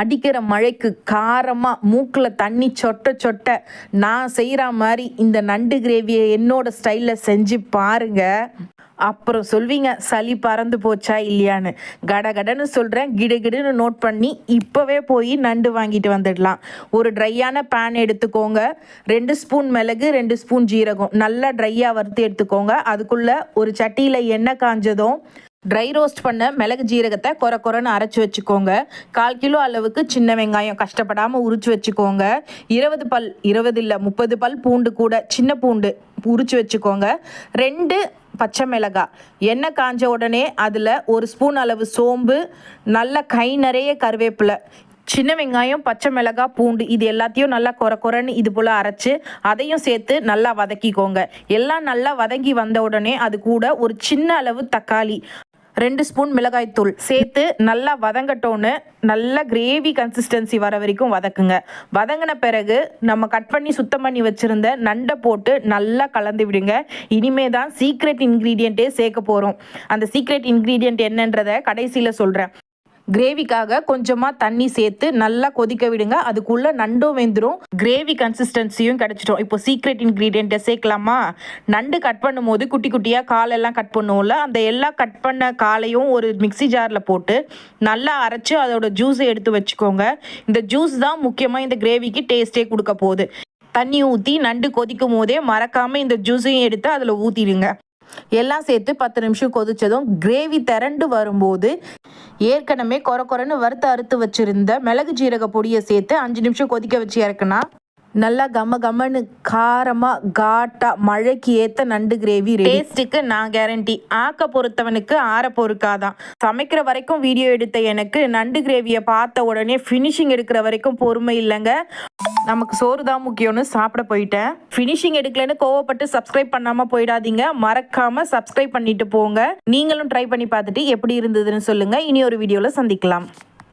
அடிக்கிற மழைக்கு காரமாக மூக்கில் தண்ணி சொட்ட சொட்ட நான் செய்கிற மாதிரி இந்த நண்டு கிரேவியை என்னோட ஸ்டைலில் செஞ்சு பாருங்க. அப்புறம் சொல்வீங்க சளி பறந்து போச்சா இல்லையான்னு. கடகடன்னு சொல்கிறேன் கிடுகிடுன்னு நோட் பண்ணி இப்போவே போய் நண்டு வாங்கிட்டு வந்துடலாம். ஒரு ட்ரையான பேன் எடுத்துக்கோங்க. ரெண்டு ஸ்பூன் மிளகு ரெண்டு ஸ்பூன் ஜீரகம். நல்லா ட்ரையாக வறுத்து எடுத்துக்கோங்க. அதுக்குள்ளே ஒரு சட்டியில் எண்ணெய் காஞ்சதும் ட்ரை ரோஸ்ட் பண்ண மிளகு ஜீரகத்தை கொர கொரன்னு அரைச்சி வச்சுக்கோங்க. கால் கிலோ அளவுக்கு சின்ன வெங்காயம் கஷ்டப்படாமல் உரிச்சு வச்சுக்கோங்க. இருபது பல் இருபது இல்லை முப்பது பல் பூண்டு கூட சின்ன பூண்டு உரிச்சு வச்சுக்கோங்க. ரெண்டு பச்சை மிளகாய் எண்ணெய் காஞ்ச உடனே அதில் ஒரு ஸ்பூன் அளவு சோம்பு நல்ல கை நிறைய கருவேப்பிலை சின்ன வெங்காயம் பச்சை மிளகாய் பூண்டு இது எல்லாத்தையும் நல்லா கொர கொரன்னு இது போல் அரைச்சி அதையும் சேர்த்து நல்லா வதக்கிக்கோங்க. எல்லாம் நல்லா வதங்கி வந்த உடனே அது கூட ஒரு சின்ன அளவு தக்காளி. ரெண்டு ஸ்பூன் மிளகாய்த்தூள் சேர்த்து நல்லா வதங்கட்டோன்னு நல்லா கிரேவி கன்சிஸ்டன்சி வர வரைக்கும் வதக்குங்க. வதங்கின பிறகு நம்ம கட் பண்ணி சுத்தம் பண்ணி வச்சுருந்த நண்டை போட்டு நல்லா கலந்து விடுங்க. இனிமே தான் சீக்ரெட் இன்க்ரீடியண்ட்டே சேர்க்க போகிறோம் அந்த சீக்ரெட் இன்க்ரீடியண்ட் என்னன்றதை கடைசியில் சொல்கிறேன் கிரேவிக்காக கொஞ்சமாக தண்ணி சேர்த்து நல்லா கொதிக்க விடுங்க. அதுக்குள்ளே நண்டும் வெந்துடும் கிரேவி கன்சிஸ்டன்சியும் கிடச்சிடும் இப்போ சீக்ரெட் இன்க்ரீடியண்ட்டை சேர்க்கலாமா? நண்டு கட் பண்ணும்போது குட்டி குட்டியாக காலெல்லாம் கட் பண்ணுவோம்ல. அந்த எல்லாம் கட் பண்ண காலையும் ஒரு மிக்ஸி ஜாரில் போட்டு நல்லா அரைச்சி அதோட ஜூஸை எடுத்து வச்சுக்கோங்க. இந்த ஜூஸ் தான் முக்கியமாக இந்த கிரேவிக்கு டேஸ்ட்டே கொடுக்க போகுது. தண்ணி ஊற்றி நண்டு கொதிக்கும் போதே மறக்காமல் இந்த ஜூஸையும் எடுத்து அதில் ஊற்றிடுங்க எல்லாம் சேர்த்து பத்து நிமிஷம் கொதிச்சதும் கிரேவி திரண்டு வரும்போது ஏற்கனவே கொர கொரன்னு வறுத்து அறுத்து வச்சிருந்த மிளகு ஜீரக பொடியை சேர்த்து அஞ்சு நிமிஷம் கொதிக்க வச்சு இறக்குனா? நல்லா கம கமன்னு காரமாக காட்டா மழைக்கு ஏற்ற நண்டு கிரேவி டேஸ்ட்டுக்கு நான் கேரண்டி ஆக்க பொறுத்தவனுக்கு ஆற பொறுக்காதான். சமைக்கிற வரைக்கும் வீடியோ எடுத்த எனக்கு நண்டு கிரேவியை பார்த்த உடனே ஃபினிஷிங் எடுக்கிற வரைக்கும் பொறுமை இல்லைங்க. நமக்கு சோறு தான் முக்கியம்னு சாப்பிட போயிட்டேன். ஃபினிஷிங் எடுக்கலன்னு கோவப்பட்டு சப்ஸ்கிரைப் பண்ணாமல் போயிடாதீங்க. மறக்காமல் சப்ஸ்கிரைப் பண்ணிட்டு போங்க. நீங்களும் ட்ரை பண்ணி பார்த்துட்டு எப்படி இருந்ததுன்னு சொல்லுங்கள் இனி ஒரு வீடியோவில் சந்திக்கலாம்.